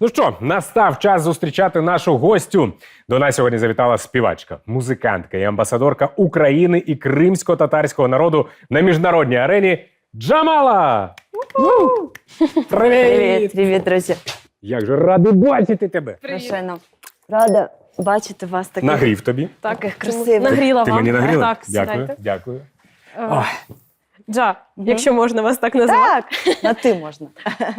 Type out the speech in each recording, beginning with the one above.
Ну що, настав час зустрічати нашу гостю. До нас сьогодні завітала співачка, музикантка і амбасадорка України і кримсько-татарського народу на міжнародній арені Джамала. Ну, Привіт! Привіт, привіт, друзі. Як же радий бачити тебе! Страшенно рада бачити вас таких. Нагрів тобі. Так, Таких красивих. Нагріла Ти вам. мені нагріла? Так, дякую, сідайте. дякую. Е, Ой. Джа, якщо можна вас так назвати. Так, на ти можна.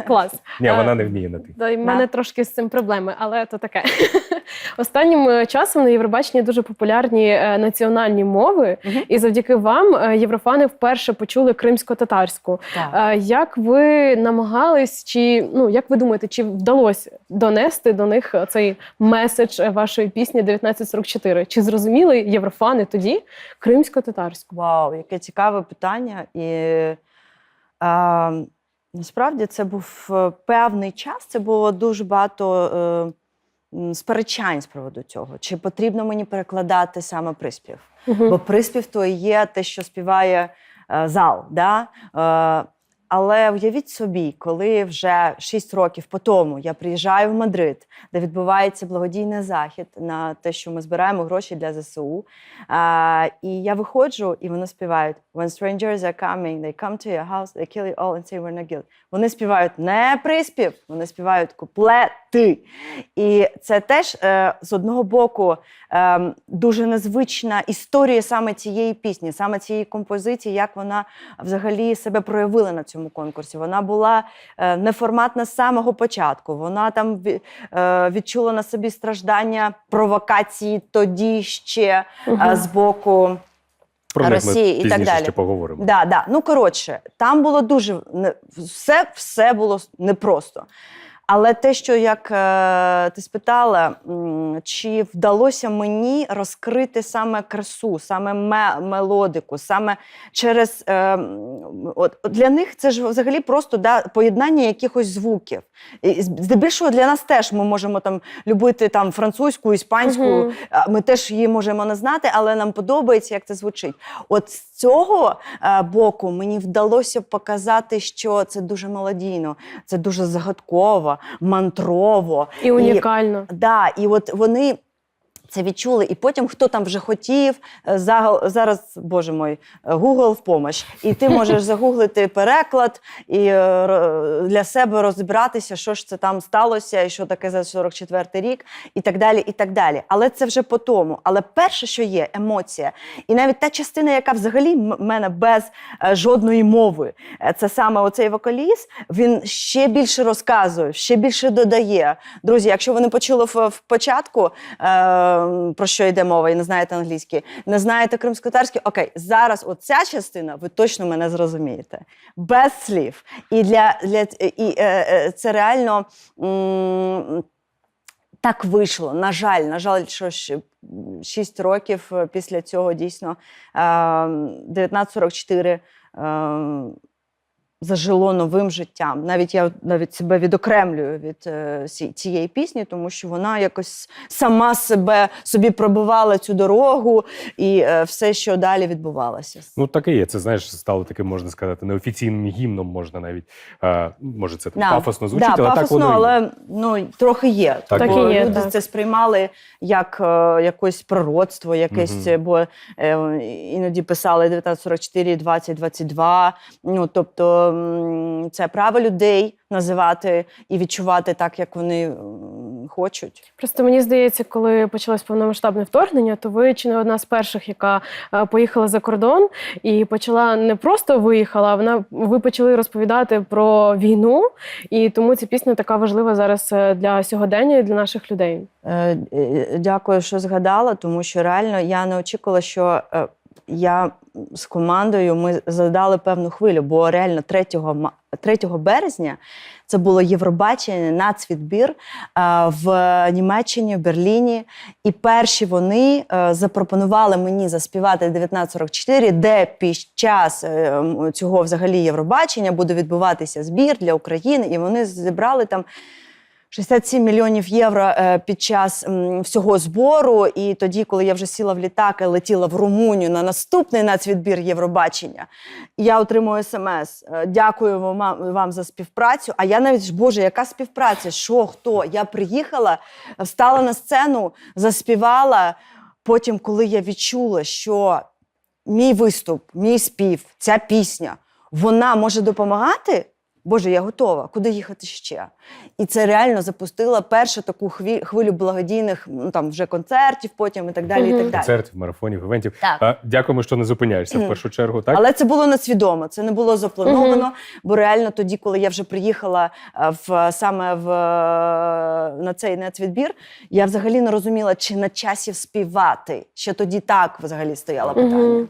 Клас. Ні, Е, вона не вміє на ти. Да, і в мене трошки з цим проблеми, але то таке. Останнім е, часом на Євробаченні дуже популярні е, національні мови, і завдяки вам е, єврофани вперше почули кримсько-татарську. Так. Е, Як ви намагались, чи ну як ви думаєте, чи вдалося донести до них цей меседж е, вашої пісні 1944? Чи зрозуміли єврофани тоді кримсько-татарську? Вау, яке цікаве питання. І насправді це був е, певний час, це було дуже багато е, сперечань з приводу цього. Чи потрібно мені перекладати саме приспів? Угу. Бо приспів то і є те, що співає е, зал. Да? Але уявіть собі, коли вже 6 років по тому я приїжджаю в Мадрид, де відбувається благодійний захід на те, що ми збираємо гроші для ЗСУ. Е, і я виходжу, і вони співають When strangers are coming, they come to your house, they kill you all and say we're not guilty. Вони співають не приспів, вони співають куплети. І це теж е, з одного боку е, дуже незвична історія саме цієї пісні, саме цієї композиції, як вона взагалі себе проявила на цьому конкурсі. Вона була е, неформатна з самого початку. Вона там е, відчула на собі страждання провокації тоді ще угу. з боку. Про них ми Росії і так далі. ще поговоримо. Да, да. Ну коротше, там було дуже все, все було непросто. Але те, що як е, ти спитала, чи вдалося мені розкрити саме красу, саме мелодику, саме через е, от, для них це ж взагалі просто да, поєднання якихось звуків. І здебільшого для нас теж ми можемо там любити там французьку, іспанську. А Ми теж її можемо не знати, але нам подобається, як це звучить. От з цього е, боку мені вдалося показати, що це дуже мелодійно, це дуже загадково, мантрово. І унікально. Да, і от вони. Це відчули, і потім хто там вже хотів е, зараз, боже мой, е, Google в помощь. І ти можеш загуглити переклад і е, для себе розібратися, що ж це там сталося, і що таке за 44-й рік, і так далі. і так далі. Але це вже по тому. Але перше, що є, емоція. І навіть та частина, яка взагалі в мене без жодної мови, це саме оцей вокаліст, він ще більше розказує, ще більше додає. Друзі, якщо ви не почули в, початку, про що йде мова, і не знаєте англійський, не знаєте кримськотарський, окей, зараз оця частина, ви точно мене зрозумієте. Без слів. І для, для і, е, е, це реально. м, так вийшло. На жаль, на жаль, що 6 років після цього дійсно е, 1944 е, зажило новим життям. Навіть я навіть себе відокремлюю від е, цієї пісні, тому що вона якось сама себе собі пробивала цю дорогу і е, все, що далі відбувалося. Ну, так і є. Це знаєш, стало таким, можна сказати, неофіційним гімном можна навіть. Е, може, це там Да. пафосно звучить, да, але пафосно, так воно. і але ну трохи є. Так Так Бо і є, люди так. це сприймали як е, якось пророцтво, якесь, Мгм. бо е, іноді писали 1944, 2022. Ну тобто це право людей називати і відчувати так, як вони хочуть. Просто мені здається, коли почалось повномасштабне вторгнення, то ви чи не одна з перших, яка е, поїхала за кордон і почала не просто виїхала, а вона ви почали розповідати про війну, і тому ця пісня така важлива зараз е, для сьогодення і для наших людей. Е, Дякую, що згадала, тому що реально я не очікувала, що я з командою ми задали певну хвилю, бо реально 3, ма- 3 березня це було Євробачення, нацвідбір е, в Німеччині, в Берліні. І перші вони е, запропонували мені заспівати 1944, де під час е, цього взагалі Євробачення буде відбуватися збір для України, і вони зібрали там 67 мільйонів євро е, під час всього збору. І тоді, коли я вже сіла в літак і летіла в Румунію на наступний нацвідбір Євробачення, я отримую смс. е, Дякую вам, вам за співпрацю. А я навіть боже, яка співпраця? Що, хто? Я приїхала, встала на сцену, заспівала. Потім, коли я відчула, що мій виступ, мій спів, ця пісня, вона може допомагати. Боже, я готова. Куди їхати ще? І це реально запустило першу таку хві- хвилю благодійних ну, там вже концертів, потім і так далі. І так далі. Концертів, марафонів, івентів. Так. А, дякуємо, що не зупиняєшся в першу чергу. Так Але це було несвідомо, це не було заплановано. Бо реально тоді, коли я вже приїхала е, в саме в е, на цей нацвідбір, я взагалі не розуміла, чи на часі співати. Ще тоді так взагалі стояло питання. Мгм.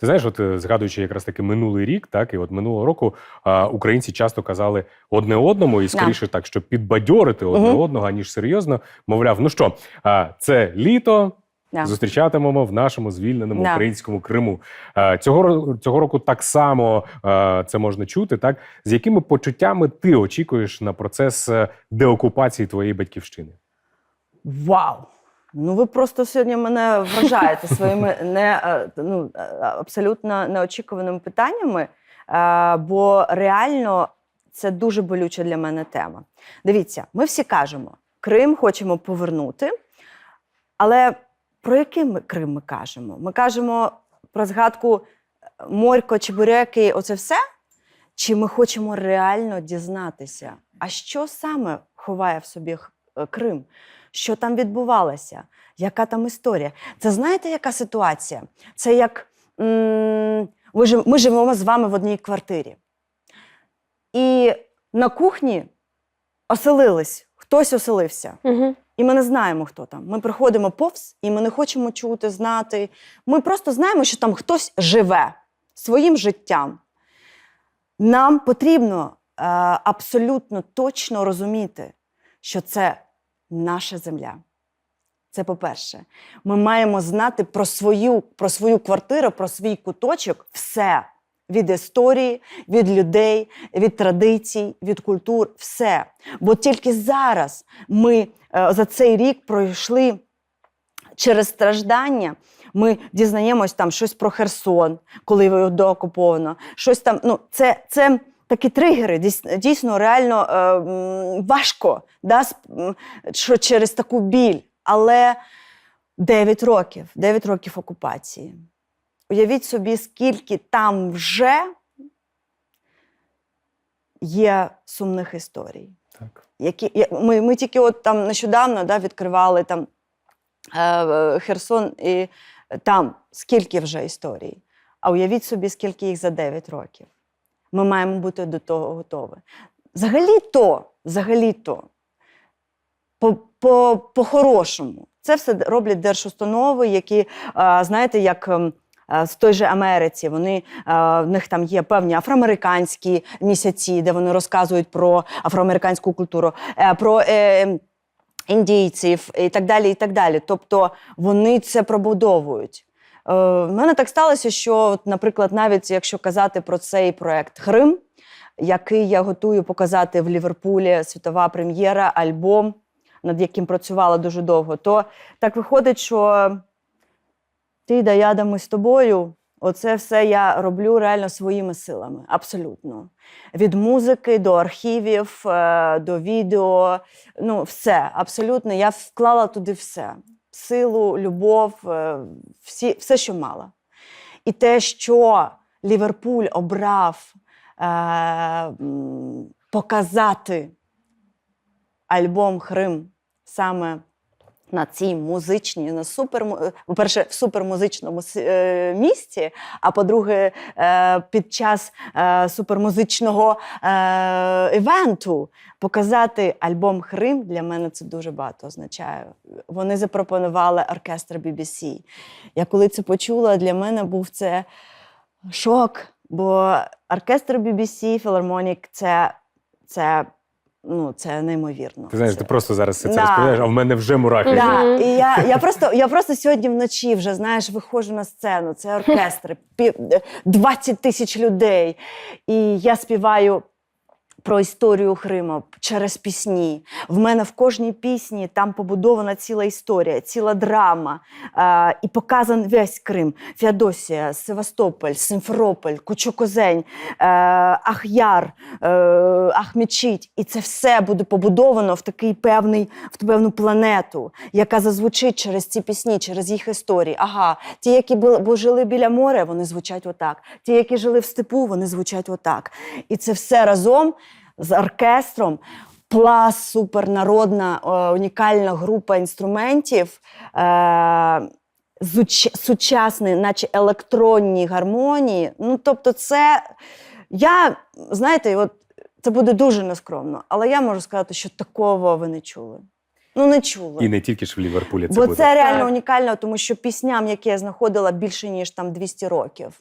Ти знаєш, от е, згадуючи якраз таки минулий рік, так і от минулого року а, українці часто казали одне одному, і скоріше так, щоб підбадьорити одне Мгм. одного, аніж серйозно, мовляв, ну що, а, це літо. Да. Зустрічатимемо в нашому звільненому Да. українському Криму. Цього цього року так само це можна чути. Так з якими почуттями ти очікуєш на процес е, деокупації твоєї батьківщини? Вау! Ну, ви просто сьогодні мене вражаєте своїми не, е, ну, е, абсолютно неочікуваними питаннями, е, бо реально це дуже болюча для мене тема. Дивіться, ми всі кажемо, Крим хочемо повернути, але про який ми Крим ми кажемо? Ми кажемо про згадку Морько, Чебуреки, оце все? Чи ми хочемо реально дізнатися, а що саме ховає в собі Крим? Що там відбувалося? Яка там історія? Це знаєте, яка ситуація? Це як ми живемо з вами в одній квартирі. І на кухні оселились, хтось оселився. Мгм. І ми не знаємо, хто там. Ми приходимо повз, і ми не хочемо чути, знати. Ми просто знаємо, що там хтось живе своїм життям. Нам потрібно е, абсолютно точно розуміти, що це наша земля. Це по-перше. Ми маємо знати про свою, про свою квартиру, про свій куточок все. Від історії, від людей, від традицій, від культур, все. Бо тільки зараз ми е, за цей рік пройшли через страждання. Ми дізнаємось там щось про Херсон, коли його доокуповано. Щось там, ну, це, це такі тригери, дійсно, реально е, важко, да, що через таку біль. Але 9 років, 9 років окупації. Уявіть собі, скільки там вже є сумних історій Так. які ми, ми тільки от там нещодавно да, відкривали там е, е, Херсон, і там скільки вже історій. А уявіть собі, скільки їх за 9 років. Ми маємо бути до того готові. Взагалі-то, взагалі-то, по- по- по-хорошому. Це все роблять держустанови, які, знаєте, як. ем, е, В той же Америці вони в них там є певні афроамериканські місяці, де вони розказують про афроамериканську культуру, е, про е, індійців і так далі. і так далі. Тобто вони це пробудовують. Е, в мене так сталося, що, наприклад, навіть якщо казати про цей проект Хрим, який я готую показати в Ліверпулі, світова прем'єра, альбом, над яким працювала дуже довго, то так виходить, що ти да я да ми з тобою. Оце все я роблю реально своїми силами, абсолютно. Від музики до архівів, е, до відео. Ну, все, абсолютно. Я вклала туди все: силу, любов, е, всі, все, що мала. І те, що Ліверпуль обрав е, показати альбом Хрим саме на цій музичній, на супер, по-перше, в супермузичному е, місці, а по-друге, е, під час е, супермузичного е, івенту показати альбом Хрим для мене це дуже багато означає. Вони запропонували оркестр BBC. Я коли це почула, для мене був це шок, бо оркестр BBC, філармонік це, це, ну, це неймовірно. Ти знаєш, Це- ти просто зараз це Да. розповідаєш, а в мене вже мурахи. Да, і я, я, просто, я просто сьогодні вночі вже знаєш, виходжу на сцену. Це оркестр, пів- 20 тисяч людей. І я співаю Про історію Криму через пісні. В мене в кожній пісні там побудована ціла історія, ціла драма. Е, і показан весь Крим: Феодосія, Севастополь, Симферополь, Кучокозень, е, Ахяр, е, Ахмічить. І це все буде побудовано в такий певний, в певну планету, яка зазвучить через ці пісні, через їх історії. Ага, ті, які бо жили біля моря, вони звучать отак. Ті, які жили в степу, вони звучать отак. І це все разом з оркестром. Плас, супернародна, е, унікальна група інструментів. Е, сучасні, наче електронні гармонії. Ну, тобто, це я, знаєте, от це буде дуже нескромно, але я можу сказати, що такого ви не чули. Ну, не чули. І не тільки ж в Ліверпулі це Бо буде. це реально Так. унікально, тому що пісням, які я знаходила більше ніж там 200 років,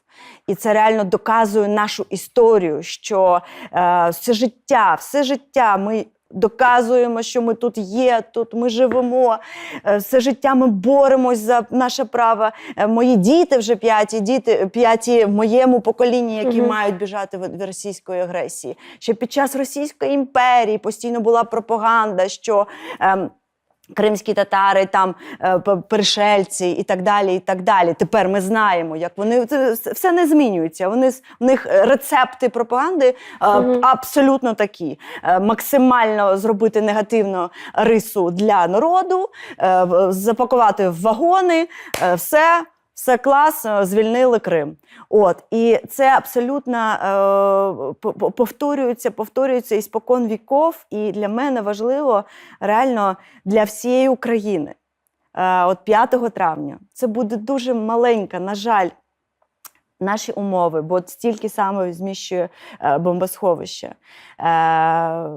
і це реально доказує нашу історію, що е, все життя, все життя ми. Доказуємо, що ми тут є, тут ми живемо. Е, Все життя ми боремось за наше право. Е, Мої діти вже п'яті, діти п'яті в моєму поколінні, які Мгм. мають біжати від російської агресії. Ще під час Російської імперії постійно була пропаганда, що ем, Кримські татари, там пришельці і так далі. і так далі. Тепер ми знаємо, як вони це все не змінюється. Вони в них е, рецепти пропаганди угу. Абсолютно такі: Е, максимально зробити негативну рису для народу, е, запакувати в вагони, е, все. Все клас, е, звільнили Крим. От і це абсолютно е, по- по- повторюється, повторюється із спокон віков. І для мене важливо реально для всієї України. Е, от 5 травня це буде дуже маленька, на жаль, наші умови, бо стільки саме зміщує е, бомбосховище. Е,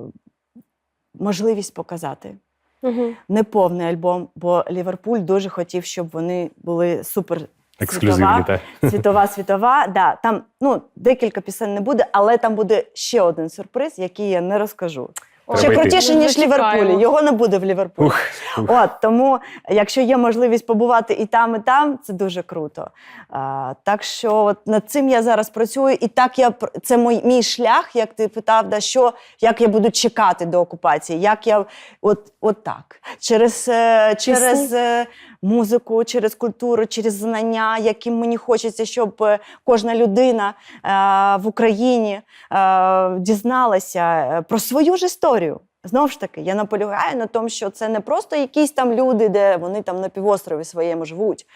можливість показати Угу. неповний альбом, бо Ліверпуль дуже хотів, щоб вони були супер. Ексклюзивні, світова, так. світова, світова. Да, там ну, декілька пісень не буде, але там буде ще один сюрприз, який я не розкажу. Треба ще йти. крутіше, ніж в Ліверпулі. Його не буде в Ліверпулі. Ух, ух. От тому, якщо є можливість побувати і там, і там, це дуже круто. А, так що от над цим я зараз працюю, і так я це мій, мій шлях, як ти питав, да, що як я буду чекати до окупації, як я от, от так. Через, е, через е, музику, через культуру, через знання, яким мені хочеться, щоб е, кожна людина е, в Україні е, дізналася про свою ж історію. Знову ж таки, я наполягаю на тому, що це не просто якісь там люди, де вони там на півострові своєму живуть.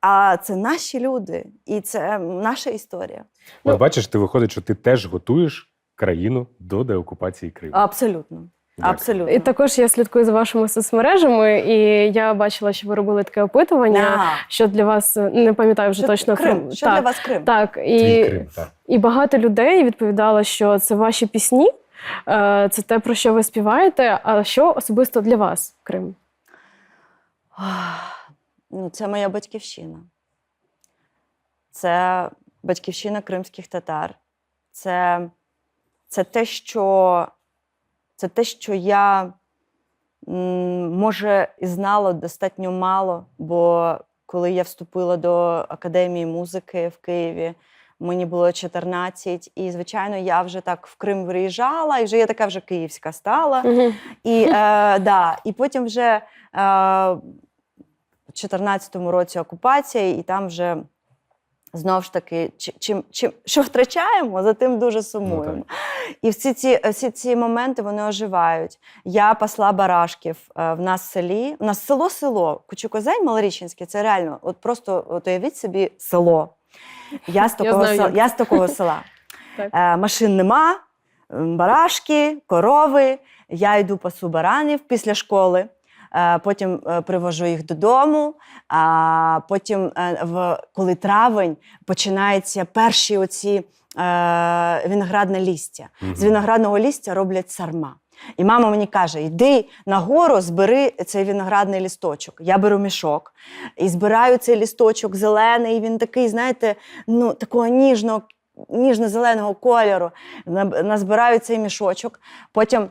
А, це наші люди, і це наша історія. Ну- бачиш, ти виходить, що ти теж готуєш країну до деокупації Криму. Абсолютно. Абсолютно. І також я слідкую за вашими соцмережами, і я бачила, що ви робили таке опитування, Да. що для вас е, не пам'ятаю вже Що- точно Крим. Що так, для вас Крим? Так, Твій і, Крим, так. і багато людей відповідало, що це ваші пісні, е, це те, про що ви співаєте. А що особисто для вас Крим? Ах, Ну, це моя батьківщина. Це батьківщина кримських татар. Це, це, те, що, це те, що я, може, і знала достатньо мало, бо коли я вступила до Академії музики в Києві, мені було 14, і, звичайно, я вже так в Крим виїжджала, і вже я така вже київська стала. Угу. І, е, да, і потім вже е, в 14-му році окупація, і там вже знову ж таки, чим, чим, що втрачаємо, за тим дуже сумуємо. Ну, і всі ці, всі ці моменти вони оживають. Я пасла барашків е, в нас в селі. У нас село село. Кучукозень Малорічинське, це реально, от просто от уявіть собі село. Я з Я такого, знаю, села, я з такого села. Так. Е, машин нема, барашки, корови. Я йду пасу баранів після школи. Е, Потім е, привожу їх додому. А потім, е, в, коли травень, починаються перші оці виноградне лістя. З виноградного лістя роблять сарма. І мама мені каже: йди нагору, збери цей виноградний лісточок. Я беру мішок і збираю цей лісточок зелений. Він такий, знаєте, ну такого ніжного, ніжно-зеленого кольору. Назбираю цей мішочок. Потім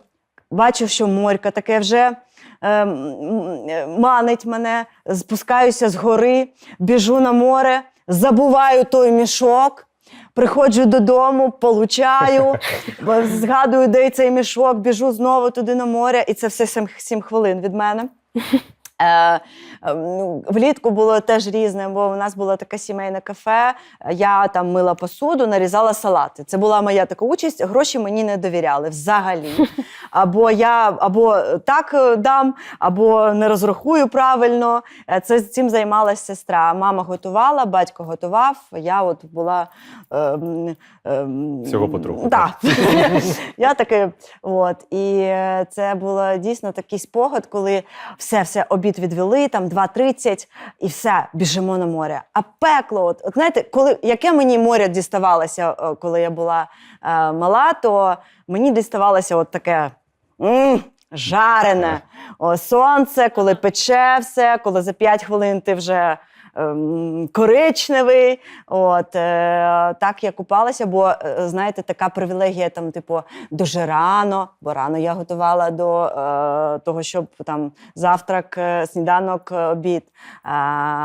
бачу, що морька таке вже. Е, м, е, Манить мене, спускаюся з гори, біжу на море, забуваю той мішок, Приходжу додому, получаю, згадую, де цей мішок, біжу знову туди на море, і це все 7, хвилин від мене. Е, е, ну, влітку було теж різне, бо у нас було таке сімейне кафе. Я там мила посуду, нарізала салати. Це була моя така участь. Гроші мені не довіряли взагалі. Або я або так е, дам, або не розрахую правильно. Це цим займалася сестра. Мама готувала, батько готував. Я от була ем, ем, Всього потроху, Да. Я таки, от і це було дійсно такий спогад, коли все, все обід відвели, там 2.30, і все, біжимо на море. А пекло, от, от знаєте, коли яке мені море діставалося, е, коли я була е, мала, то мені діставалося от таке. м, Жарене О, сонце, коли пече все, коли за 5 хвилин ти вже коричневий. От, е, так я купалася, бо е, знаєте, така привілегія там, типу, дуже рано, бо рано я готувала до е, того, щоб там завтрак, сніданок, е, обід.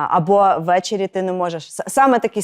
Або ввечері ти не можеш. Саме такий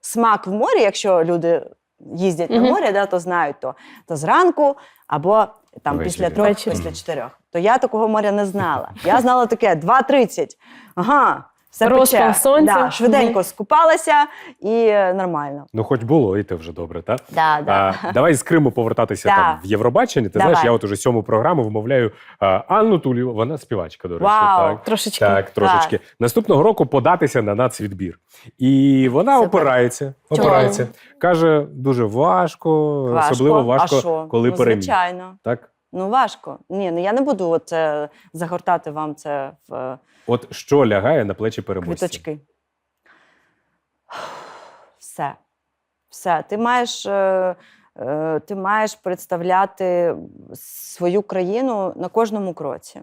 смак в морі, якщо люди їздять на море, да, то знають то, то зранку або там Ввечері. після трьох, Ввечері. після чотирьох. То я такого моря не знала. Я знала таке 2.30. Ага. Все Розпал пече. сонця. Да, швиденько скупалася і е, нормально. Ну, хоч було, і те вже добре, так? Да, да. А, давай з Криму повертатися Да. там в Євробачення. Ти Давай. знаєш, я от уже сьому програму вимовляю а, Анну Тулію, вона співачка, до речі. Вау. Так. Трошечки. Так, трошечки. Наступного року податися на нацвідбір. І вона Супер. опирається. Чому? опирається. Каже, дуже важко, особливо важко, а що? коли ну, переміг. Звичайно. Так? Ну важко. Ні, ну я не буду от, е, загортати вам це в е, От що лягає на плечі переможця? квіточки. Все. Все. Ти маєш, е, е, ти маєш представляти свою країну на кожному кроці.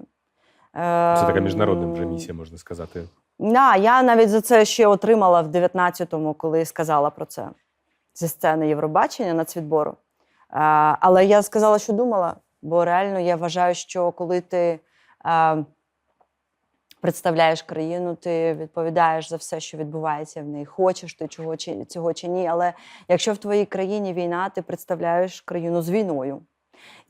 Це така Ем, міжнародна вже місія, можна сказати. Да, я навіть за це ще отримала в 19-му, коли сказала про це зі сцени Євробачення нацвідбору. А, але я сказала, що думала, бо реально я вважаю, що коли ти а, представляєш країну, ти відповідаєш за все, що відбувається в ній. Хочеш ти чого чи цього чи ні. Але якщо в твоїй країні війна, ти представляєш країну з війною.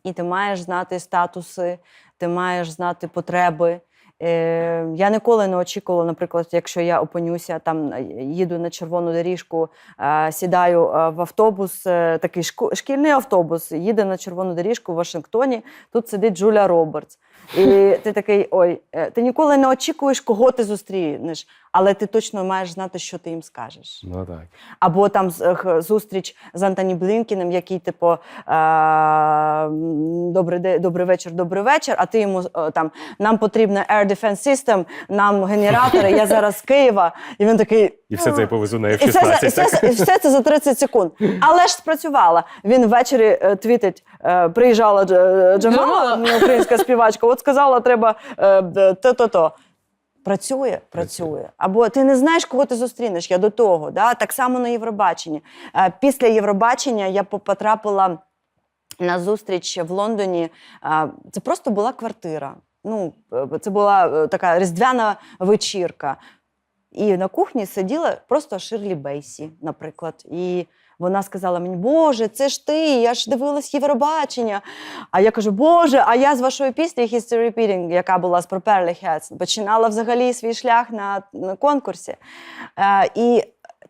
І ти маєш знати статуси, ти маєш знати потреби. Е, я ніколи не очікувала, наприклад, якщо я опинюся там, е, їду на червону доріжку, е, сідаю е, в автобус, е, такий шкільний автобус, їде на червону доріжку в Вашингтоні. Тут сидить Джуля Робертс. І ти такий: ой, е, ти ніколи не очікуєш, кого ти зустрінеш, але ти точно маєш знати, що ти їм скажеш. Ну так. Або там зустріч з Антоні Блінкіним, який, типу, е, добрий, добрий вечір, добрий вечір. А ти йому е, там нам потрібна Air Defense System, нам генератори, я зараз з Києва. І він такий. І все це я повезу на І все, за- і, F-16. все, і все це за 30 секунд. Але ж спрацювала. Він ввечері е, твітить, е, приїжджала Джамала, Джамала. українська співачка, от сказала, треба е, то-то-то. Працює, працює. Або ти не знаєш, кого ти зустрінеш. Я до того. Да? Так само на Євробаченні. Е, Після Євробачення я потрапила на зустріч в Лондоні. Е, Це просто була квартира. Ну, е, це була е, така різдвяна вечірка. І на кухні сиділа просто Ширлі Бейсі, наприклад. І вона сказала мені: Боже, це ж ти, я ж дивилась Євробачення. А я кажу, Боже, а я з вашої пісні History Repeating, яка була з Properly Heads, починала взагалі свій шлях на, на конкурсі. Е, і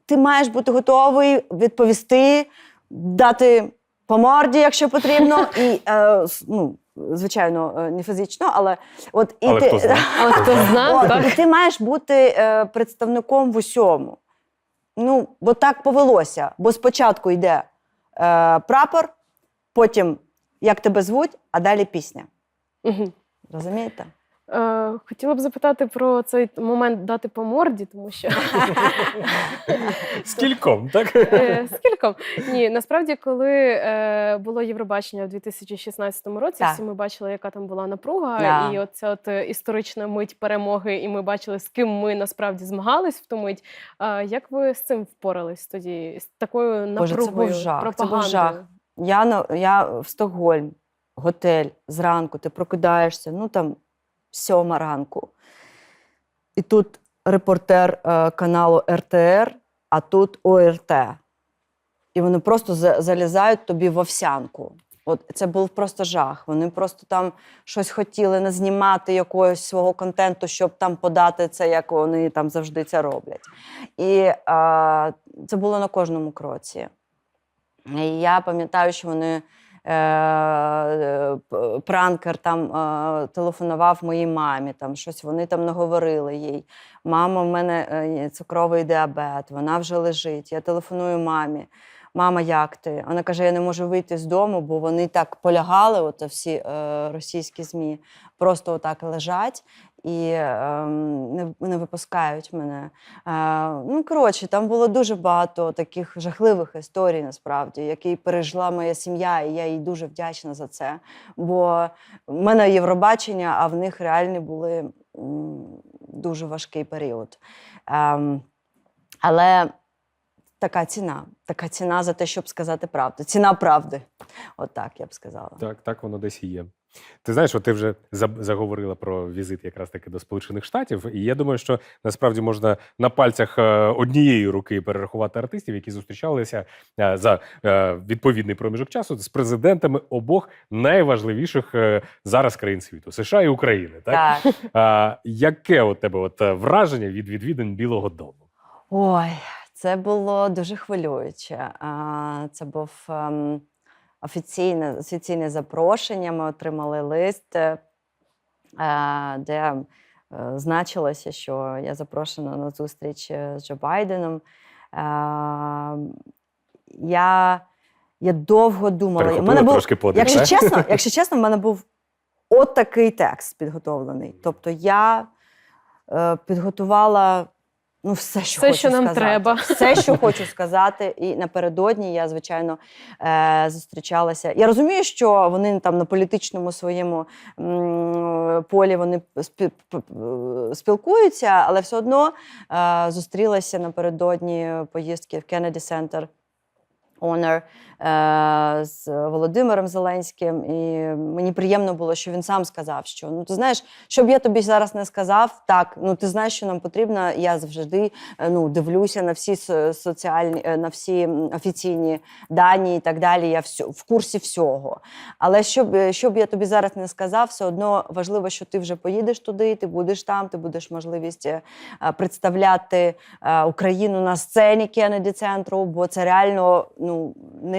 ти маєш бути готовий відповісти, дати по морді, якщо потрібно, і е, ну, звичайно, е, не фізично, але от і Але ти хто знає. Але хто знає, От, так? і ти маєш бути е, представником в усьому. Ну, бо так повелося. Бо спочатку йде е, прапор, потім як тебе звуть, а далі пісня. Угу. Розумієте? Е, Хотіла б запитати про цей момент дати по морді, тому що Скільком, так? Е, Скільком? Ні, насправді, коли е, було Євробачення у 2016 році, Так. всі ми бачили, яка там була напруга, Да. і оця от е, історична мить перемоги, і ми бачили, з ким ми насправді змагались в ту мить. А як ви з цим впорались тоді? З такою напругою, це пропагандою? Я, на, я в Стокгольм, готель, зранку, ти прокидаєшся, ну там сьома ранку. І тут репортер е, каналу РТР, а тут ОРТ. і вони просто за- залізають тобі в овсянку. От це був просто жах. Вони просто там щось хотіли назнімати якогось свого контенту, щоб там подати це, як вони там завжди це роблять. І а, це було на кожному кроці. І я пам'ятаю, що вони. Е, Пранкер там е, телефонував моїй мамі, там щось вони там наговорили їй. Мама, в мене е, цукровий діабет, вона вже лежить. Я телефоную мамі. Мама, як ти? Вона каже: я не можу вийти з дому, бо вони так полягали, от всі е, російські ЗМІ, просто отак лежать і е, не, не випускають мене. Е, ну, коротше, там було дуже багато таких жахливих історій, насправді, які пережила моя сім'я, і я їй дуже вдячна за це. Бо в мене Євробачення, а в них реально були дуже важкий період. Ем, але така ціна, така ціна за те, щоб сказати правду. Ціна правди. Отак я б сказала. Так, так воно десь і є. Ти знаєш, от ти вже заговорила про візит якраз таки до Сполучених Штатів, і я думаю, що насправді можна на пальцях е, однієї руки перерахувати артистів, які зустрічалися е, за е, відповідний проміжок часу з президентами обох найважливіших зараз країн світу США і України. Так, Так. А, яке у тебе от враження від відвідин Білого Дому? Ой, це було дуже хвилююче. Це був ем, офіційне, офіційне запрошення. Ми отримали лист, е, де е, значилося, що я запрошена на зустріч е, з Джо Байденом. Я, я довго думала. У мене був, трошки подих, Якщо чесно, якщо чесно, в мене був от такий текст підготовлений. Тобто я е, підготувала ну, все, що Все, хочу що нам сказати. треба. Все, що хочу сказати. І напередодні я, звичайно, е, зустрічалася. Я розумію, що вони там на політичному своєму м, полі вони спілкуються, але все одно е, зустрілася напередодні поїздки в Кеннеді Center Honor з Володимиром Зеленським, і мені приємно було, що він сам сказав, що ну ти знаєш, що б я тобі зараз не сказав, так ну ти знаєш, що нам потрібно. Я завжди е, ну дивлюся на всі соціальні, е, на всі офіційні дані і так далі. Я в курсі всього. Але щоб, е, щоб я тобі зараз не сказав, все одно важливо, що ти вже поїдеш туди, ти будеш там, ти будеш можливість е, е, представляти е, Україну на сцені Кеннеді центру, бо це реально ну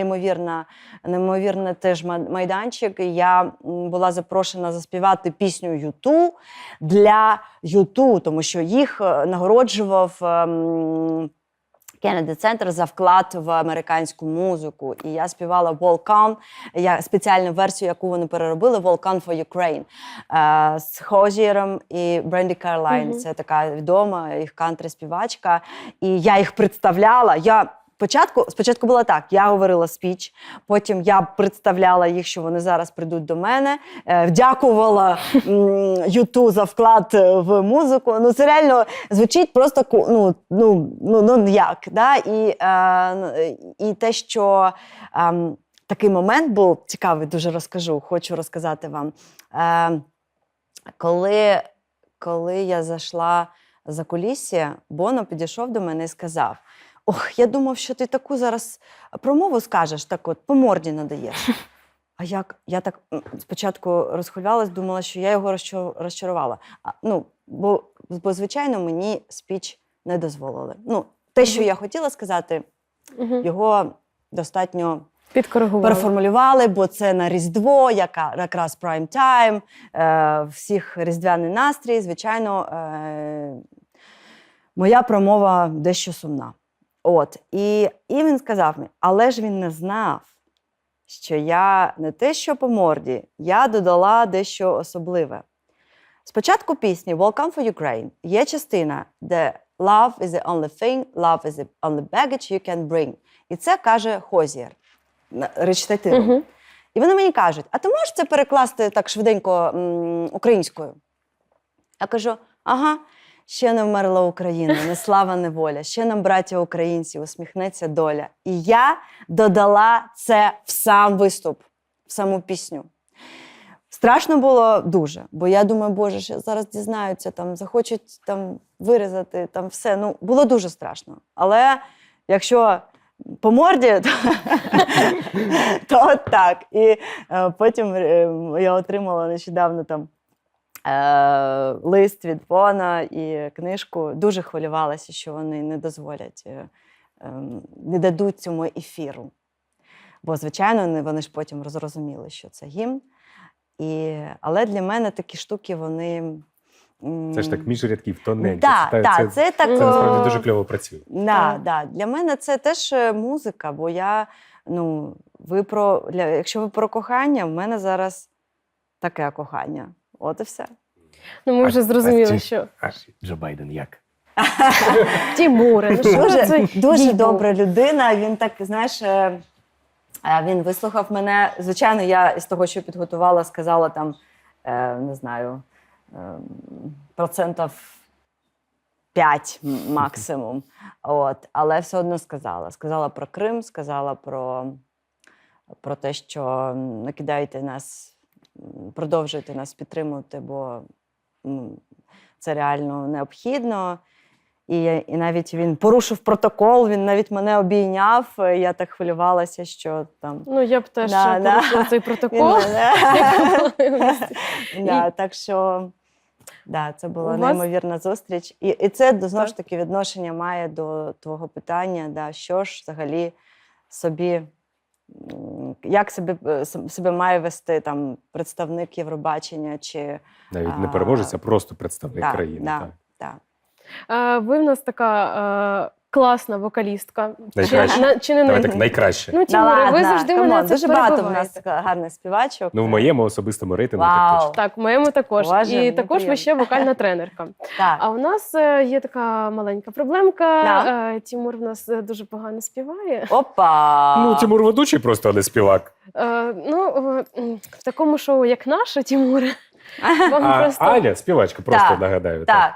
неймовірна, неймовірний теж майданчик. Я була запрошена заспівати пісню Юту для Юту, тому що їх е, нагороджував. ем, Кеннеді Центр за вклад в американську музику. І я співала On, я спеціальну версію, яку вони переробили On for Ukraine е, з Хозіром і Бренді Карлайн. Мгм. Це така відома їх кантри-співачка. І я їх представляла. Я Спочатку, спочатку було так: я говорила спіч, потім я представляла їх, що вони зараз прийдуть до мене. Е, дякувала Юту за вклад е, в музику. Ну це реально звучить просто ну, ну, ну, ну як. Да? І, е, і те, що е, такий момент був цікавий, дуже розкажу, хочу розказати вам. Е, коли, коли я зайшла за кулісся, Боно підійшов до мене і сказав: Ох, я думав, що ти таку зараз промову скажеш, так от по морді надаєш. А як я так спочатку розхвилювалась, думала, що я його розчарувала. А, ну, бо, бо, звичайно, мені спіч не дозволили. Ну, те, що я хотіла сказати, його достатньо Підкоригували. переформулювали, бо це на Різдво, яка якраз прайм тайм, е, всіх різдвяний настрій. Звичайно, е, моя промова дещо сумна. От, і, і він сказав мені, але ж він не знав, що я не те, що по морді, я додала дещо особливе. Спочатку пісні Welcome for Ukraine є частина, де love is the only thing, love is the only baggage you can bring. І це каже Хозієр речитативом. Мгм. І вони мені кажуть: а ти можеш це перекласти так швиденько м, українською? Я кажу: ага, ще не вмерла Україна, не слава, не воля, ще нам, браття українці, усміхнеться доля. І я додала це в сам виступ, в саму пісню. Страшно було дуже, бо я думаю, боже, що зараз дізнаються, там захочуть там вирізати там все. Ну було дуже страшно. Але якщо по морді, то, то от так. І е, потім е, я отримала нещодавно там. Е, лист від Бона і книжку дуже хвилювалася, що вони не дозволять, е, ем, не дадуть цьому ефіру. Бо, звичайно, вони ж потім зрозуміли, що це гімн. І, але для мене такі штуки, вони. Це ж так між рядків, тоненько. Да, це, да, це, це, так. це насправді дуже кльово працює. Да, да. Для мене це теж е, музика, бо я, ну, ви про, для, якщо ви про кохання, в мене зараз таке кохання. От і все. Ну, ми А- вже зрозуміли, ті- що А Джо Байден як? Тімуре, ну що Дуже, дуже добра людина. Він так, знаєш, е, е, він вислухав мене. Звичайно, я з того, що підготувала, сказала там, е, не знаю, процентів 5 максимум. От, але все одно сказала. Сказала про Крим, сказала про, про те, що не кидайте нас, продовжуйте нас підтримувати, бо це реально необхідно. І, і навіть він порушив протокол, він навіть мене обійняв. Я так хвилювалася, що там. Ну, я б теж Да, да. порушила цей протокол. да, так що да, це була вас- неймовірна зустріч. І, і це знову ж таки відношення має до твого питання, да, що ж взагалі собі. Як себе, е, себе має вести там представник Євробачення чи Навіть не переможець, а просто представник да, країни. да, Так. да. Е, Ви в нас така е, класна вокалістка. Найкраща. Чи, на- чи не Давай най- так найкраще. Ну, Тімуре, ви ладно, завжди камон, мене це дуже багато в перебиваєте. нас гарних співачок. Ну, в моєму особистому рейтингу так Вау. точно. Так, в моєму також. Боже, і мені також ви приємно. ще вокальна тренерка. Так. А у нас е, є така маленька проблемка. Да. Е, Тімур в нас е, дуже погано співає. Опа! Ну, Тимур ведучий просто, а не співак. Е, Ну, е, м, в такому шоу, як наше, Тімуре, вам А просто Аня, співачка, просто Так, нагадаю. Так.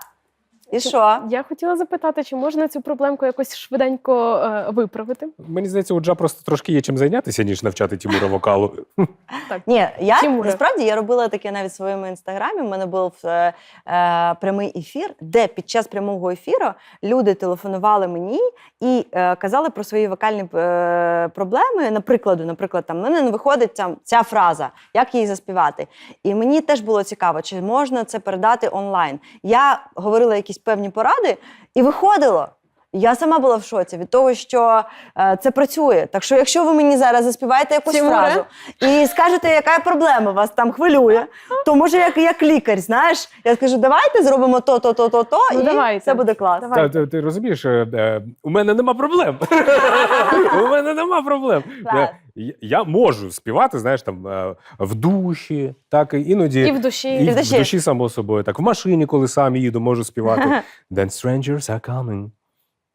І що? я хотіла запитати, чи можна цю проблемку якось швиденько е, виправити? Мені здається, у Джа просто трошки є чим зайнятися, ніж навчати Тимура вокалу. Ні, я насправді я робила таке навіть в своєму інстаграмі. У мене був е, е, прямий ефір, де під час прямого ефіру люди телефонували мені і е, казали про свої вокальні е, проблеми. Наприклад, наприклад, там в мене не виходить там ця фраза, як її заспівати. І мені теж було цікаво, чи можна це передати онлайн. Я говорила якісь певні поради, і виходило. Я сама була в шоці від того, що е, це працює. Так що, якщо ви мені зараз заспіваєте якусь Тимуре? фразу і скажете, яка проблема вас там хвилює, то може як, як лікар, знаєш, я скажу, давайте зробимо то, то, то, то, то, Ну, і давайте. це буде класно. Та, ти, ти розумієш, е, е, у мене нема проблем. у мене нема проблем. Так. Я, я можу співати, знаєш, там е, в душі, так і іноді. І в душі. І в в душі. душі, само собою. Так, в машині, коли сам їду, можу співати. Then strangers are coming.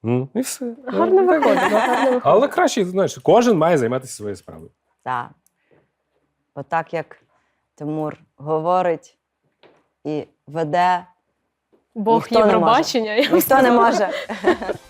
Ну, і все. Гарно виходить. гарно виходить. Але краще, знаєш, кожен має займатися своєю справою. Так. Бо так як Тимур говорить і веде, Бог Ніхто не може. Ніхто не може.